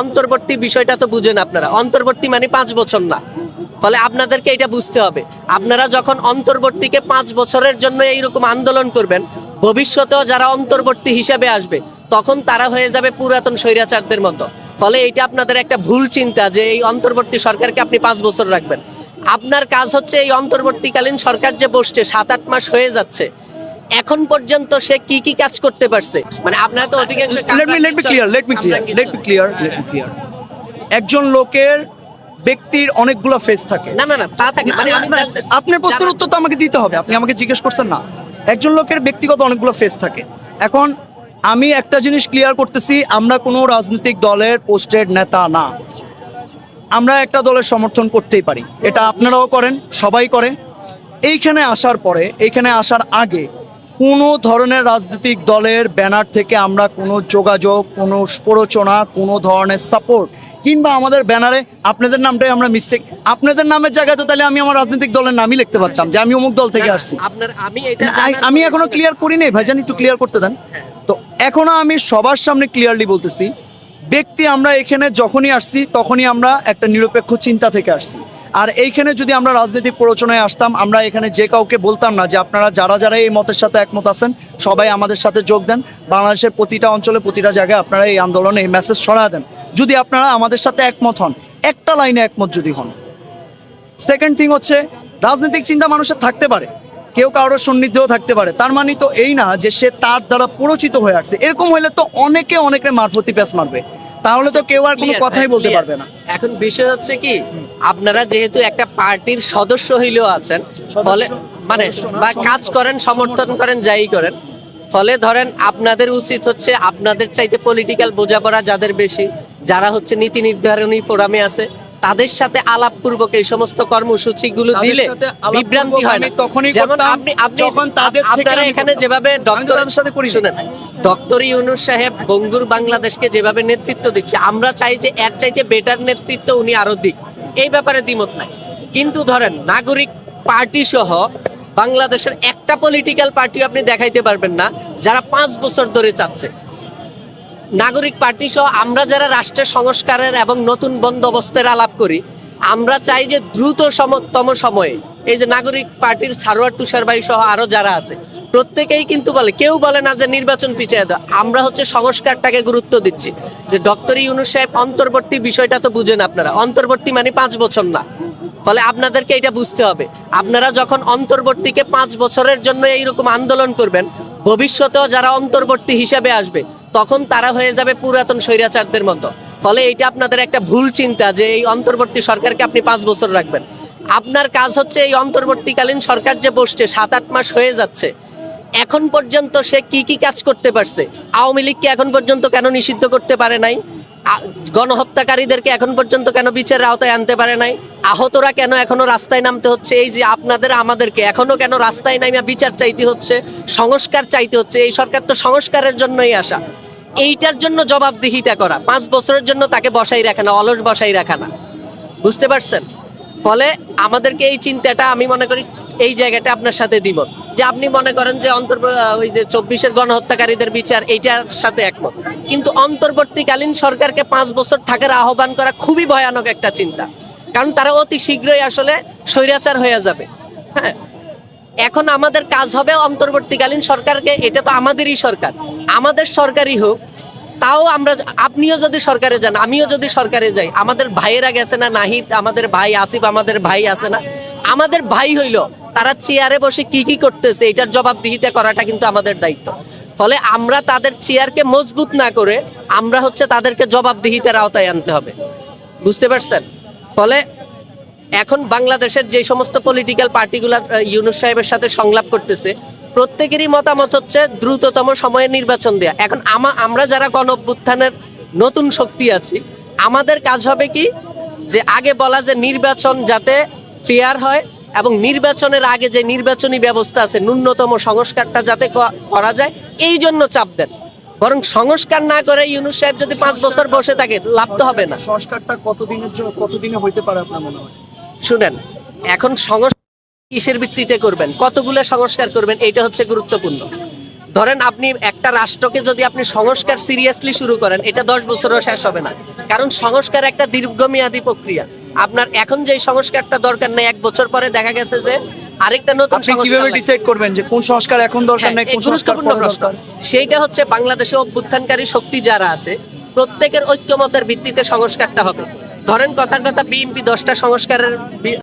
অন্তর্বর্তী বিষয়টা তো বুঝেন আপনারা। অন্তর্বর্তী মানে পাঁচ বছর না। ফলে আপনাদেরকে এটা বুঝতে হবে। আপনারা যখন অন্তর্বর্তীকে পাঁচ বছরের জন্য এইরকম আন্দোলন করবেন, ভবিষ্যতেও যারা অন্তর্বর্তী হিসেবে আসবে, তখন তারা হয়ে যাবে পুরাতন স্বৈরাচারদের মতো। ফলে এটা আপনাদের একটা ভুল চিন্তা যে এই অন্তর্বর্তী সরকারকে আপনি পাঁচ বছর রাখবেন। আপনার কাজ হচ্ছে এই অন্তর্বর্তীকালীন সরকার যে বসছে, সাত আট মাস হয়ে যাচ্ছে এখন পর্যন্ত সে কি কি কাজ করতে পারছে? মানে আপনারা তো অধিকাংশ let me let me clear let me clear let me clear let me clear একজন লোকের ব্যক্তির অনেকগুলো ফেস থাকে। না না না তা থাকে। মানে আপনার প্রশ্নের উত্তর তো আমাকে দিতে হবে আপনি আমাকে জিজ্ঞেস করছেন না। একজন লোকের ব্যক্তিগত অনেকগুলো ফেস থাকে। এখন আমি একটা জিনিস ক্লিয়ার করতেছি আমরা কোনো রাজনৈতিক দলের পোস্টেড নেতা না। আমরা একটা দলের সমর্থন করতেই পারি। এটা আপনারাও করেন সবাই করে। এইখানে আসার পরে এইখানে আসার আগে কোনো ধরনের রাজনৈতিক দলের ব্যানার থেকে আমরা কোনো যোগাযোগ কোনো প্ররোচনা কোনো ধরনের সাপোর্ট কিংবা আমাদের ব্যানারে আপনাদের নামটাই আমরা মিস্টেক আপনাদের নামের জায়গায় তো তাহলে আমি আমার রাজনৈতিক দলের নামই লিখতে পারতাম যে আমি অমুক দল থেকে আসছি। আমি এখনও ক্লিয়ার করি নাই ভাইজান একটু ক্লিয়ার করতে দেন। তো এখনও আমি সবার সামনে ক্লিয়ারলি বলতেছি ব্যক্তি আমরা এখানে যখনই আসছি তখনই আমরা একটা নিরপেক্ষ চিন্তা থেকে আসছি। আর এইখানে যদি আমরা রাজনৈতিক প্ররোচনায় আসতাম, আমরা এখানে যে কাউকে বলতাম না যে আপনারা যারা যারা এই মতের সাথে একমত আছেন, সবাই আমাদের সাথে যোগ দেন। বাংলাদেশের প্রতিটা অঞ্চলে প্রতিটা জায়গায় আপনারা এই আন্দোলনে এই মেসেজ ছড়া দেন। যদি আপনারা আমাদের সাথে একমত হন, একটা লাইনে একমত যদি হন। সেকেন্ড থিং হচ্ছে, রাজনৈতিক চিন্তা মানুষের থাকতে পারে। কেউ কারোর সন্নিধ্যেও থাকতে পারে। তার মানে তো এই না যে সে তার দ্বারা পরিচিত হয়ে আসছে। এরকম হলে তো অনেকে অনেকের মারফতি প্যাস মারবে। তাহলে তো কেউ আর কোনো কথাই বলতে পারবে না। এখন বিষয় হচ্ছে কি আপনারা যেহেতু একটা পার্টির সদস্য হইলেও আছেন ফলে মানে বা কাজ করেন সমর্থন করেন যাই করেন ফলে ধরেন আপনাদের উচিত হচ্ছে আপনাদের চাইতে পলিটিক্যাল বোঝাপড়া যাদের বেশি যারা হচ্ছে নীতি নির্ধারণী ফোরামে আছে তাদের সাথে আলাপপূর্বক এই সমস্ত কর্মসূচিগুলো দিলে বিভ্রান্তি হয় না। তখনই যেমন আপনি আপনি যখন তাদের থেকে আপনারা এখানে যেভাবে আমি তো ডক্টর সাথে করি শুনেন ডক্টর ইউনুস সাহেব বঙ্গুর বাংলাদেশকে যেভাবে নেতৃত্ব দিচ্ছে আমরা চাই যে এর চাইতে বেটার নেতৃত্ব উনি আরও দিক। এই ব্যাপারে দ্বিমত নাই। কিন্তু ধরেন নাগরিক পার্টি সহ বাংলাদেশের একটা পলিটিক্যাল পার্টি আপনি দেখাইতে পারবেন না যারা পাঁচ বছর ধরে চাচ্ছে। নাগরিক পার্টি সহ আমরা যারা রাষ্ট্রের সংস্কারের এবং নতুন বন্দোবস্তের আলাপ করি, আমরা চাই যে দ্রুত সমতম সময়ে এই যে নাগরিক পার্টির সারোয়ার তুষারবাই সহ আরও যারা আছে, প্রত্যেকেই কিন্তু বলে, কেউ বলে না যে নির্বাচন পিছিয়ে দাও। আমরা হচ্ছে সংস্কারটাকে গুরুত্ব দিচ্ছি। যে ডক্টর ইউনুস সাহেব অন্তর্বর্তী বিষয়টা তো বুঝেন আপনারা। অন্তর্বর্তী মানে পাঁচ বছর না। ফলে আপনাদেরকে এটা বুঝতে হবে। আপনারা যখন অন্তর্বর্তীকে পাঁচ বছরের জন্য এইরকম আন্দোলন করবেন, ভবিষ্যতেও যারা অন্তর্বর্তী হিসাবে আসবে তখন তারা হয়ে যাবে পুরাতন স্বৈরাচারদের মতো। ফলে এটা আপনাদের একটা ভুল চিন্তা যে এই অন্তর্বর্তী সরকারকে আপনি পাঁচ বছর রাখবেন। আপনার কাজ হচ্ছে এই অন্তর্বর্তীকালীন সরকার যে বসছে সাত আট মাস হয়ে যাচ্ছে। এখন পর্যন্ত সে কি কি কাজ করতে পারছে? আওয়ামী লীগকে এখন পর্যন্ত কেন নিষিদ্ধ করতে পারে নাই? গণহত্যাকারীদেরকে এখন পর্যন্ত কেন বিচারের আওতায় আনতে পারে নাই? আহতরা কেন এখনও রাস্তায় নামতে হচ্ছে? এই যে আপনাদের, আমাদেরকে এখনও কেন রাস্তায় নামিয়া বিচার চাইতে হচ্ছে? সংস্কার চাইতে হচ্ছে? এই সরকার তো সংস্কারের জন্যই আসা। এইটার জন্য জবাবদিহিতা করা। পাঁচ বছরের জন্য তাকে বসাই রাখা না, অলস বসাই রাখা না। বুঝতে পারছেন? ফলে আমাদেরকে এই চিন্তাটা আমি মনে করি এই জায়গাটা আপনার সাথে দ্বিমত যে আপনি মনে করেন যে অন্তর ওই যে চব্বিশের গণহত্যাকারীদের বিচার, এইটার সাথে একমত। কিন্তু অন্তর্বর্তীকালীন সরকারকে পাঁচ বছর থাকার আহ্বান করা খুবই ভয়ানক একটা চিন্তা। কারণ তারা অতি শীঘ্রই আসলে স্বৈরাচার হয়ে যাবে। হ্যাঁ? এখন আমাদের কাজ হবে অন্তর্বর্তীকালীন সরকারকে, এটা তো আমাদেরই সরকার। আমাদের সরকারই হোক, তাও আমরা আপনিও যদি সরকারে যান, আমিও যদি সরকারে যাই, আমাদের ভাইয়েরা গেছে না, নাহিদ, আমাদের ভাই, আসিফ, আমাদের ভাই আছে না, আমাদের ভাই হইল, তারা চেয়ারে বসে কি কি করতেছে, এটার জবাবদিহিতা করাটা কিন্তু আমাদের দায়িত্ব। ফলে আমরা তাদের চেয়ারকে মজবুত না করে, আমরা হচ্ছে তাদেরকে জবাবদিহিতার আওতায় আনতে হবে। বুঝতে পারছেন? ফলে এখন বাংলাদেশের যে সমস্ত পলিটিক্যাল পার্টিগুলো ইউনুস সাহেবের সাথে সংলাপ করতেছে, প্রত্যেকেরই মতামত হচ্ছে দ্রুততম সময়ে নির্বাচন দেয়া। এখন আমা, আমরা যারা গণ অভ্যুত্থানের নতুন শক্তি আছি, আমাদের কাজ হবে কি যে আগে বলা যে নির্বাচন যাতে ফেয়ার হয় এবং নির্বাচনের আগে যে নির্বাচনী ব্যবস্থা আছে, ন্যূনতম সংস্কারটা যাতে করা যায়, এই জন্য চাপ দেন। বরং সংস্কার না করে ইউনুস সাহেব যদি পাঁচ বছর বসে থাকে, লাভ তো হবে না। সংস্কারটা কতদিনের জন্য, কতদিনে হইতে পারে আপনার মনে হয়? শুনেন এখন সংস্কার কিসের ভিত্তিতে করবেন? কতগুলো সংস্কার করবেন? এটা হচ্ছে গুরুত্বপূর্ণ। ধরেন আপনি একটা রাষ্ট্রকে যদি আপনি সংস্কার সিরিয়াসলি শুরু করেন এটা দশ বছরও শেষ হবে না। কারণ সংস্কার একটা দীর্ঘমেয়াদী প্রক্রিয়া। আপনার এখন যে সংস্কারটা দরকার নেই এক বছর পরে দেখা গেছে যে আরেকটা নতুন সংস্কার কীভাবে ডিসাইড করবেন যে কোন সংস্কার এখন দরকার হ্যাঁ, নেই এই কোন সংস্কার দরকার? সেইটা হচ্ছে বাংলাদেশে অভ্যুত্থানকারী শক্তি যারা আছে প্রত্যেকের ঐক্যমতের ভিত্তিতে সংস্কারটা হবে। ধরেন কথার কথা বিএনপি দশটা সংস্কারের